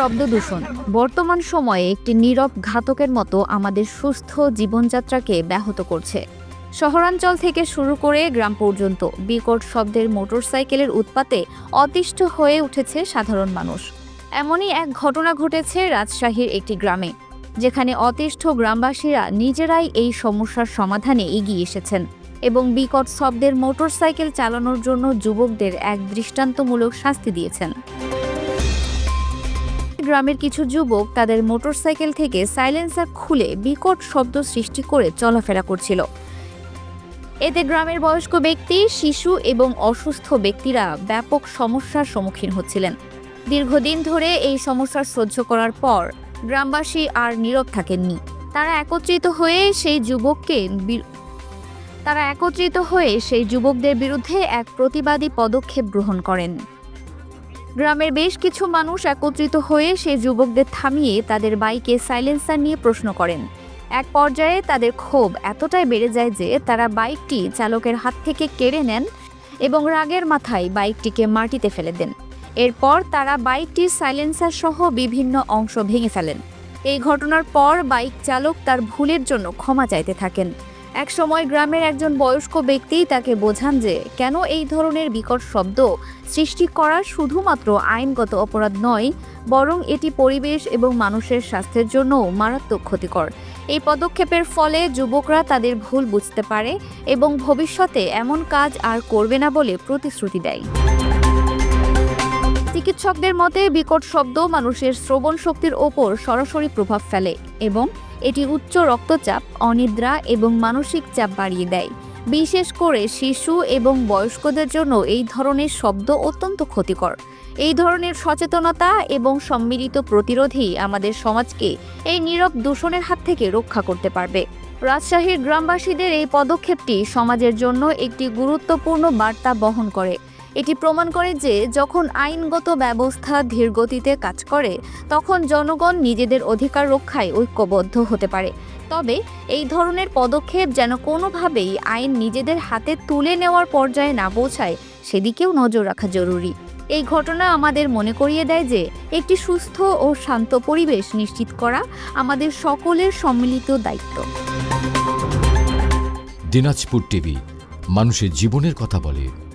শব্দ দূষণ। বর্তমান সময়ে একটি নীরব ঘাতকের মতো আমাদের সুস্থ জীবনযাত্রাকে ব্যাহত করছে। শহরাঞ্চল থেকে শুরু করে গ্রাম পর্যন্ত বিকট শব্দের মোটরসাইকেলের উৎপাতে অতিষ্ঠ হয়ে উঠেছে সাধারণ মানুষ। এমনই এক ঘটনা ঘটেছে রাজশাহীর একটি গ্রামে, যেখানে অতিষ্ঠ গ্রামবাসীরা নিজেরাই এই সমস্যার সমাধানে এগিয়ে এসেছেন এবং বিকট শব্দের মোটরসাইকেল চালানোর জন্য যুবকদের এক দৃষ্টান্তমূলক শাস্তি দিয়েছেন। গ্রামের কিছু যুবক তাদের মোটরসাইকেল থেকে সাইলেন্সার খুলে বিকট শব্দ সৃষ্টি করে চলাফেরা করছিল। এতে গ্রামের বয়স্ক ব্যক্তি, শিশু এবং অসুস্থ ব্যক্তিরা ব্যাপক সমস্যার সম্মুখীন হচ্ছিলেন। দীর্ঘদিন ধরে এই সমস্যার সহ্য করার পর গ্রামবাসী আর নীরব থাকেননি। তারা একত্রিত হয়ে সেই যুবককে তারা একত্রিত হয়ে সেই যুবকদের বিরুদ্ধে এক প্রতিবাদী পদক্ষেপ গ্রহণ করেন। গ্রামের বেশ কিছু মানুষ একত্রিত হয়ে সেই যুবকদের থামিয়ে তাদের বাইকে সাইলেন্সার নিয়ে প্রশ্ন করেন। এক পর্যায়ে তাদের ক্ষোভ এতটাই বেড়ে যায় যে তারা বাইকটি চালকের হাত থেকে কেড়ে নেন এবং রাগের মাথায় বাইকটিকে মাটিতে ফেলে দেন। এরপর তারা বাইকটির সাইলেন্সার সহ বিভিন্ন অংশ ভেঙে ফেলেন। এই ঘটনার পর বাইক চালক তার ভুলের জন্য ক্ষমা চাইতে থাকেন। এক সময় গ্রামের একজন বয়স্ক ব্যক্তি তাকে বোঝান যে, কেন এই ধরনের বিকট শব্দ সৃষ্টি করা শুধুমাত্র আইনগত অপরাধ নয়, বরং এটি পরিবেশ এবং মানুষের স্বাস্থ্যের জন্যও মারাত্মক ক্ষতিকর। এই পদক্ষেপের ফলে যুবকরা তাদের ভুল বুঝতে পারে এবং ভবিষ্যতে এমন কাজ আর করবে না বলে প্রতিশ্রুতি দেয়। চিকিৎসকদের মতে, বিকট শব্দ মানুষের শ্রবণ শক্তির ওপর সরাসরি প্রভাব ফেলে এবং এটি উচ্চ রক্তচাপ, অনিদ্রা এবং মানসিক চাপ বাড়িয়ে দেয়। বিশেষ করে শিশু এবং বয়স্কদের জন্য এই ধরনের শব্দ অত্যন্ত ক্ষতিকর। এই ধরনের সচেতনতা এবং সম্মিলিত প্রতিরোধই আমাদের সমাজকে এই নীরব দূষণের হাত থেকে রক্ষা করতে পারবে। রাজশাহীর গ্রামবাসীদের এই পদক্ষেপটি সমাজের জন্য একটি গুরুত্বপূর্ণ বার্তা বহন করে। এটি প্রমাণ করে যে যখন আইনগত ব্যবস্থা ধীরগতিতে কাজ করে, তখন জনগণ নিজেদের অধিকার রক্ষায় ঐক্যবদ্ধ হতে পারে। তবে এই ধরনের পদক্ষেপ যেন কোনোভাবেই আইন নিজেদের হাতে তুলে নেওয়ার পর্যায়ে না পৌঁছায়, সেদিকেও নজর রাখা জরুরি। এই ঘটনা আমাদের মনে করিয়ে দেয় যে, একটি সুস্থ ও শান্ত পরিবেশ নিশ্চিত করা আমাদের সকলের সম্মিলিত দায়িত্ব। দিনাজপুর টিভি, মানুষের জীবনের কথা বলে।